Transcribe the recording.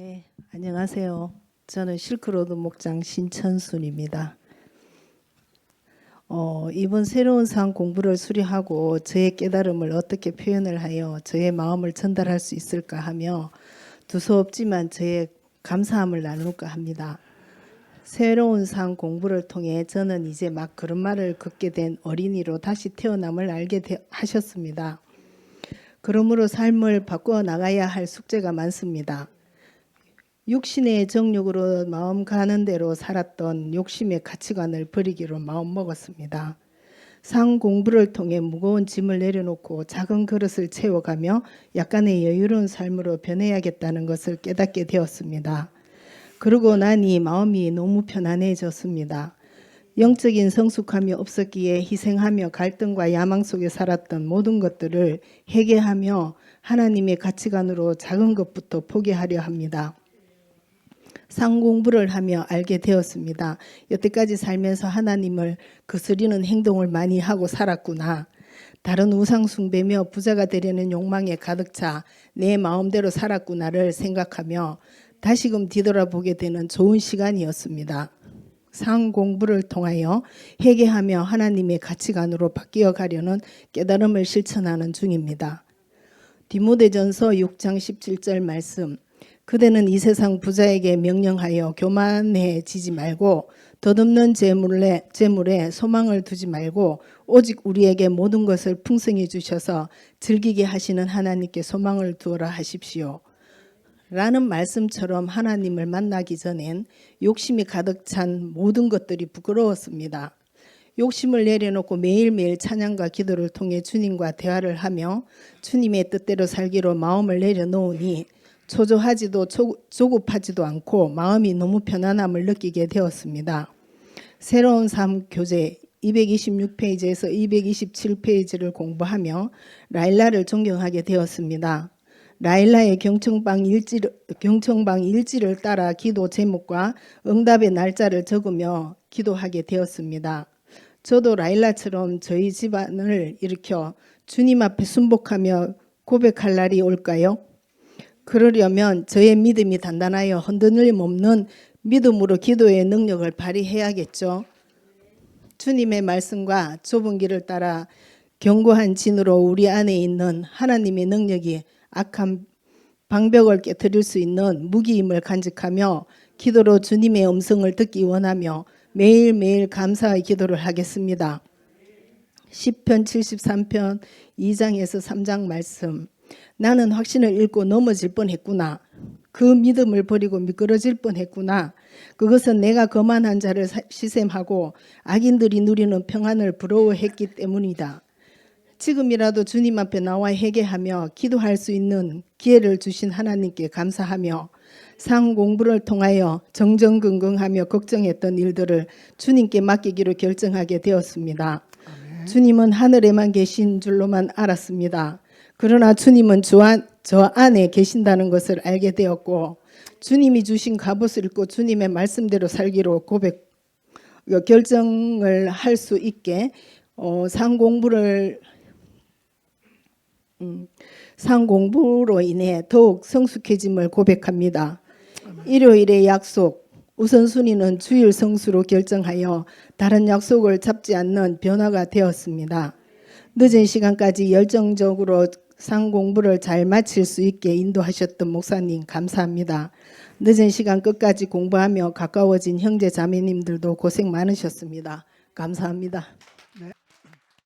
네, 안녕하세요. 저는 실크로드 목장 신천순입니다. 어, 이번 새로운 상 공부를 수료하고 저의 깨달음을 어떻게 표현을 하여 저의 마음을 전달할 수 있을까 하며 두서없지만 저의 감사함을 나눌까 합니다. 새로운 상 공부를 통해 저는 이제 막 걸음마를 걷게 된 어린이로 다시 태어남을 알게 되- 하셨습니다. 그러므로 삶을 바꾸어 나가야 할 숙제가 많습니다. 육신의 정욕으로 마음 가는 대로 살았던 욕심의 가치관을 버리기로 마음 먹었습니다. 상 공부를 통해 무거운 짐을 내려놓고 작은 그릇을 채워가며 약간의 여유로운 삶으로 변해야겠다는 것을 깨닫게 되었습니다. 그러고 나니 마음이 너무 편안해졌습니다. 영적인 성숙함이 없었기에 희생하며 갈등과 야망 속에 살았던 모든 것들을 회개하며 하나님의 가치관으로 작은 것부터 포기하려 합니다. 상공부를 하며 알게 되었습니다. 여태까지 살면서 하나님을 거스리는 행동을 많이 하고 살았구나. 다른 우상숭배며 부자가 되려는 욕망에 가득 차 내 마음대로 살았구나를 생각하며 다시금 뒤돌아보게 되는 좋은 시간이었습니다. 상 공부를 통하여 회개하며 하나님의 가치관으로 바뀌어 가려는 깨달음을 실천하는 중입니다. 디모데전서 6장 17절 말씀 그대는 이 세상 부자에게 명령하여 교만해지지 말고 덧없는 재물에, 재물에 소망을 두지 말고 오직 우리에게 모든 것을 풍성히 주셔서 즐기게 하시는 하나님께 소망을 두어라 하십시오. 라는 말씀처럼 하나님을 만나기 전엔 욕심이 가득 찬 모든 것들이 부끄러웠습니다. 욕심을 내려놓고 매일매일 찬양과 기도를 통해 주님과 대화를 하며 주님의 뜻대로 살기로 마음을 내려놓으니 초조하지도 조- 조급하지도 않고 마음이 너무 편안함을 느끼게 되었습니다. 새로운 삶 교재 226페이지에서 227페이지를 공부하며 라일라를 존경하게 되었습니다. 라일라의 경청방 일지 경청방 일지를 따라 기도 제목과 응답의 날짜를 적으며 기도하게 되었습니다. 저도 라일라처럼 저희 집안을 일으켜 주님 앞에 순복하며 고백할 날이 올까요? 그러려면 저의 믿음이 단단하여 흔들림 없는 믿음으로 기도의 능력을 발휘해야겠죠. 주님의 말씀과 좁은 길을 따라 견고한 진으로 우리 안에 있는 하나님의 능력이 악한 방벽을 깨뜨릴 수 있는 무기임을 간직하며 기도로 주님의 음성을 듣기 원하며 매일매일 감사의 기도를 하겠습니다. 10편 73편 2장에서 3장 말씀 나는 확신을 잃고 넘어질 뻔했구나. 그 믿음을 버리고 미끄러질 뻔했구나. 그것은 내가 거만한 자를 사- 시샘하고 악인들이 누리는 평안을 부러워했기 때문이다. 지금이라도 주님 앞에 나와 회개하며 기도할 수 있는 기회를 주신 하나님께 감사하며 상 공부를 통하여 정정긍긍하며 걱정했던 일들을 주님께 맡기기로 결정하게 되었습니다. 주님은 하늘에만 계신 줄로만 알았습니다. 그러나 주님은 저, 안에 계신다는 것을 알게 되었고 주님이 주신 갑옷을 입고 주님의 말씀대로 살기로 고백 어, 결정을 할 수 있게 어, 상 공부를 음, 상 공부로 인해 더욱 성숙해짐을 고백합니다. 일요일의 약속 우선순위는 주일 성수로 결정하여 다른 약속을 잡지 않는 변화가 되었습니다. 늦은 시간까지 열정적으로 상 공부를 잘 마칠 수 있게 인도하셨던 목사님 감사합니다. 늦은 시간 끝까지 공부하며 가까워진 형제 자매님들도 고생 많으셨습니다. 감사합니다.